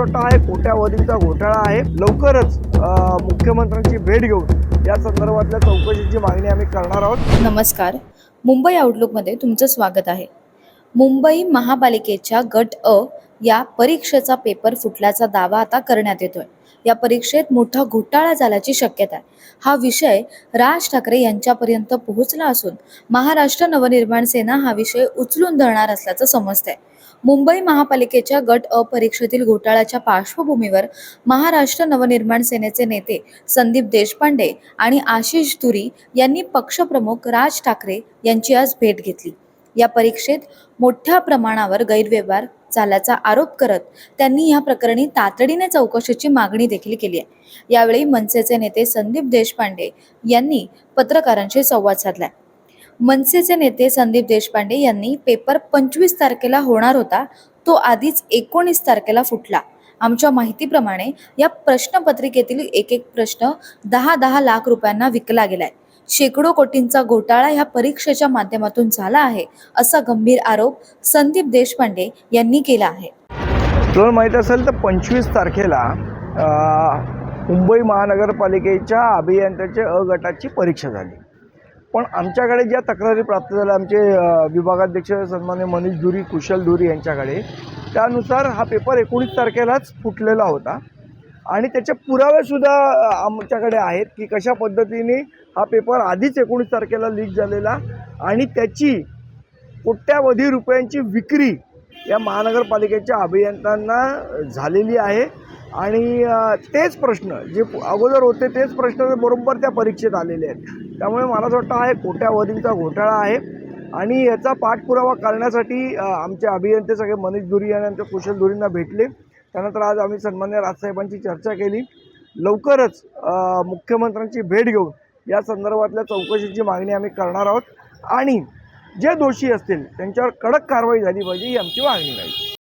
वाटतं आहे कोट्यावधीचा घोटाळा आहे. लवकरच मुख्यमंत्र्यांची भेट घेऊन या संदर्भातल्या चौकशीची मागणी आम्ही करणार आहोत. नमस्कार. मुंबई आउटलुकमध्ये तुमचं स्वागत आहे. मुंबई महापालिकेच्या गट अ या परीक्षेचा पेपर फुटल्याचा दावा आता करण्यात येतोय. या परीक्षेत मोठा घोटाळा झाल्याची शक्यता आहे. हा विषय राज ठाकरे यांच्यापर्यंत पोहोचला असून महाराष्ट्र नवनिर्माण सेना हा विषय उचलून धरणार असल्याचं समजतंय. मुंबई महापालिकेच्या गट अ परीक्षेतील घोटाळ्याच्या पार्श्वभूमीवर महाराष्ट्र नवनिर्माण सेनेचे नेते संदीप देशपांडे आणि आशिष धुरी यांनी पक्षप्रमुख राज ठाकरे यांची आज भेट घेतली. या परीक्षेत मोठ्या प्रमाणावर गैरव्यवहार झाल्याचा आरोप करत त्यांनी या प्रकरणी तातडीने चौकशीची मागणी देखील केली आहे. यावेळी मनसेचे नेते संदीप देशपांडे यांनी पत्रकारांशी संवाद साधला मनसेचे नेते संदीप देशपांडे यांनी पेपर पंचवीस तारखेला होणार होता तो आधीच एकोणीस तारखेला फुटला. आमच्या माहितीप्रमाणे या प्रश्नपत्रिकेतील एक एक प्रश्न दहा दहा लाख रुपयांना विकला गेलाय. शेकडो कोटींचा घोटाळा ह्या परीक्षेच्या माध्यमातून झाला आहे असा गंभीर आरोप संदीप देशपांडे यांनी केला आहे. तुम्हाला माहीत असेल तर पंचवीस तारखेला मुंबई महानगरपालिकेच्या अभियंत्याच्या अ गटाची परीक्षा झाली. पण आमच्याकडे ज्या तक्रारी प्राप्त झाल्या आमचे विभागाध्यक्ष सन्मान्य मनीष धुरी कुशल धुरी यांच्याकडे त्यानुसार हा पेपर एकोणीस तारखेलाच फुटलेला होता. आणि त्याचे पुरावेसुद्धा आमच्याकडे आहेत की कशा पद्धतीने हा पेपर आधीच एकोणीस तारखेला लीक झालेला आणि त्याची कोट्यावधी रुपयांची विक्री या महानगरपालिकेच्या अभियंत्यांना झालेली आहे. आणि तेच प्रश्न जे अगोदर होते तेच प्रश्न बरोबर त्या परीक्षेत आलेले आहेत. त्यामुळे मला असं वाटतं हा एक कोट्यावधींचा घोटाळा आहे. आणि याचा पाठपुरावा करण्यासाठी आमचे अभियंते सगळे मनीष धुरी आणि आमच्या कुशल धुरींना भेटले. त्यानंतर आज आम्ही सन्मान्य राजसाहेबांची चर्चा केली. लवकरच मुख्यमंत्र्यांची भेट घेऊन या संदर्भातल्या चौकशीची मागणी आम्ही करणार आहोत. आणि जे दोषी असतील त्यांच्यावर कडक कारवाई झाली पाहिजे ही आमची मागणी राहील